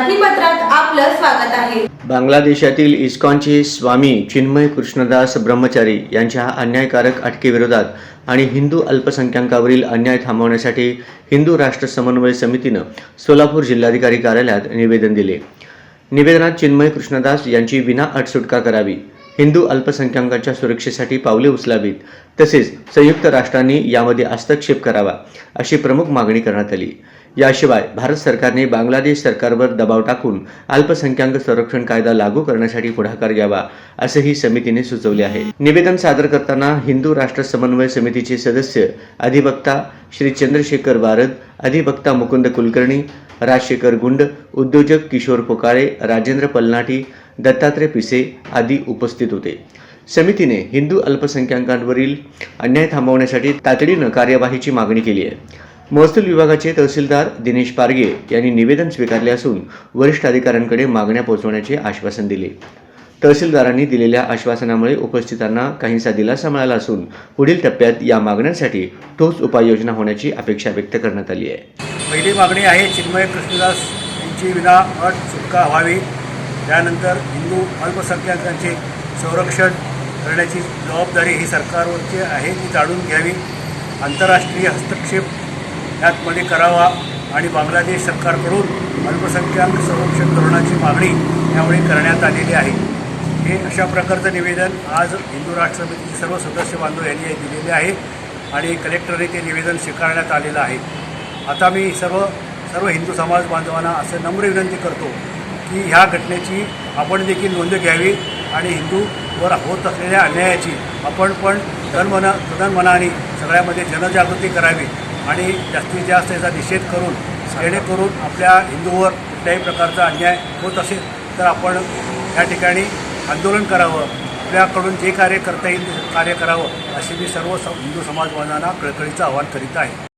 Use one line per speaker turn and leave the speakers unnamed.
सत्रात आपलं स्वागत आहे.
बांगलादेशातील इस्कॉनचे स्वामी चिन्मय कृष्णदास ब्रह्मचारी यांच्या अन्यायकारक अटकेविरोधात आणि हिंदू अल्पसंख्याकावरील अन्याय थांबवण्यासाठी हिंदू राष्ट्र समन्वय समितीनं सोलापूर जिल्हाधिकारी कार्यालयात निवेदन दिले. निवेदनात चिन्मय कृष्णदास यांची विना अट सुटका करावी हिंदू अल्पसंख्याकांच्या सुरक्षेसाठी पावले उचलावीत तसेच संयुक्त राष्ट्रांनी यामध्ये हस्तक्षेप करावा अशी प्रमुख मागणी करण्यात आली. याशिवाय भारत सरकारने बांगलादेश सरकारवर दबाव टाकून अल्पसंख्याक संरक्षण कायदा लागू करण्यासाठी पुढाकार घ्यावा असंही समितीने सुचवले आहे. निवेदन सादर करताना हिंदू राष्ट्र समन्वय समितीचे सदस्य अधिवक्ता श्री चंद्रशेखर वारद अधिवक्ता मुकुंद कुलकर्णी राजशेखर गुंड उद्योजक किशोर पोकाळे राजेंद्र पलनाटी दत्तात्रय पिसे आदी उपस्थित होते. समितीने हिंदू अल्पसंख्याकांवरील अन्याय थांबवण्यासाठी तातडीनं कार्यवाहीची मागणी केली आहे. महसूल विभागाचे तहसीलदार दिनेश पारगे यांनी निवेदन स्वीकारले असून वरिष्ठ अधिकाऱ्यांकडे मागण्या पोहोचवण्याचे आश्वासन दिले. तहसीलदारांनी दिलेल्या आश्वासनामुळे उपस्थितांना काहीसा दिलासा मिळाला असून पुढील टप्प्यात या मागण्यांसाठी ठोस उपाययोजना होण्याची अपेक्षा व्यक्त करण्यात आली आहे.
पहिली मागणी आहे चिन्मय कृष्णदास यांची विना अट सुटका व्हावी. त्यानंतर हिंदू अल्पसंख्याकांचे संरक्षण करण्याची जबाबदारी ही सरकारवरची आहे ती जाणून घ्यावी. आंतरराष्ट्रीय हस्तक्षेप ह्यातमध्ये करावा आणि बांगलादेश सरकारकडून अल्पसंख्याक संरक्षण धोरणाची मागणी यावेळी करण्यात आलेली आहे. हे अशा प्रकारचं निवेदन आज हिंदू राष्ट्र समितीचे सर्व सदस्य बांधव यांनी दिलेले आहे आणि कलेक्टरने ते निवेदन स्वीकारण्यात आलेलं आहे. आता मी सर्व सर्व हिंदू समाज बांधवांना असं नम्र विनंती करतो की ह्या घटनेची आपण देखील नोंद घ्यावी आणि हिंदूवर होत असलेल्या अन्यायाची आपण पण तनमना तनमनाने सगळ्यामध्ये जनजागृती करावी. आणि जास्तीत जास्त याचा निषेध करून जेणेकरून आपल्या हिंदूवर कुठल्याही प्रकारचा अन्याय होत असेल तर आपण या ठिकाणी आंदोलन करावं. आपल्याकडून जे कार्य करता येईल कार्य करावं अशी मी सर्व स- हिंदू समाज बांधवांना कळकळीचं आवाहन करीत आहे.